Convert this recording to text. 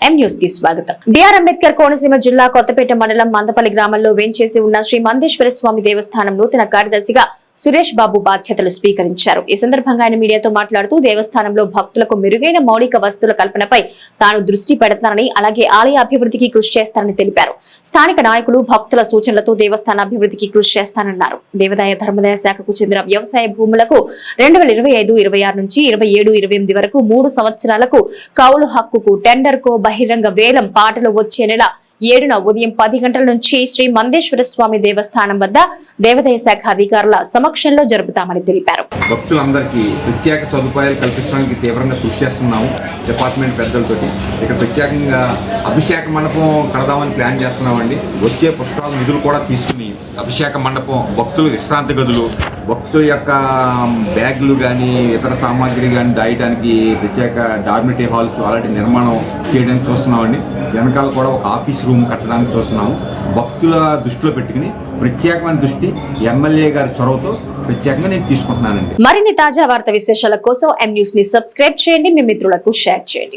ఎం స్వాగతం. బిఆర్ అంబేద్కర్ కోనసీమ జిల్లా కొత్తపేట మండలం మందపల్లి గ్రామంలో వేంచేసి ఉన్న శ్రీ మందేశ్వర స్వామి దేవస్థానం నూతన కార్యదర్శిగా సురేష్ బాబు బాధ్యతలు స్వీకరించారు. ఈ సందర్భంగా ఆయన మీడియాతో మాట్లాడుతూ దేవస్థానంలో భక్తులకు మెరుగైన మౌలిక వస్తువుల కల్పనపై తాను దృష్టి పెడతానని అలాగే ఆలయ అభివృద్ధికి కృషి చేస్తానని తెలిపారు. స్థానిక నాయకులు భక్తుల సూచనలతో దేవస్థాన అభివృద్ధికి కృషి చేస్తానన్నారు. దేవాదాయ ధర్మదాయ శాఖకు చెందిన వ్యవసాయ భూములకు రెండు వేల ఇరవై ఐదు ఇరవై ఆరు నుంచి ఇరవై ఏడు ఇరవై ఎనిమిది వరకు మూడు సంవత్సరాలకు కౌలు హక్కుకు టెండర్కు బహిరంగ వేలం పాటలు వచ్చే నెల ఏడున ఉదయం పది గంటల నుంచి శ్రీ మందేశ్వర స్వామి దేవస్థానం వద్ద దేవాదాయ శాఖ అధికారుల సమక్షంలో జరుపుతామని తెలిపారు. భక్తులందరికీ ప్రత్యేక సదుపాయాలు కల్పించడానికి తీవ్రంగా కృషి చేస్తున్నాము. డిపార్ట్మెంట్ పెద్దలతోటి. ఇక్కడ ప్రత్యేకంగా అభిషేక మండపం కడదామని ప్లాన్ చేస్తున్నామండి. వచ్చే పుష్కరాల నిధులు కూడా తీసుకుని అభిషేక మండపం భక్తులు విశ్రాంతి గదులు భక్తుల యొక్క బ్యాగులు కానీ ఇతర సామాగ్రి కానీ దాయటానికి ప్రత్యేక డార్మిటరీ హాల్స్ అలాంటి నిర్మాణం చేయడానికి చూస్తున్నామండి. వెనకాల కూడా ఒక ఆఫీస్ రూమ్ కట్టడానికి చూస్తున్నాము. భక్తుల దృష్టిలో పెట్టుకుని ప్రత్యేకమైన దృష్టి ఎమ్మెల్యే గారి చొరవతో ప్రత్యేకంగా నేను తీసుకుంటున్నానండి. మరిన్ని తాజా వార్త విశేషాల కోసం ఎం న్యూస్ని సబ్స్క్రైబ్ చేయండి. మీ మిత్రులకు షేర్ చేయండి.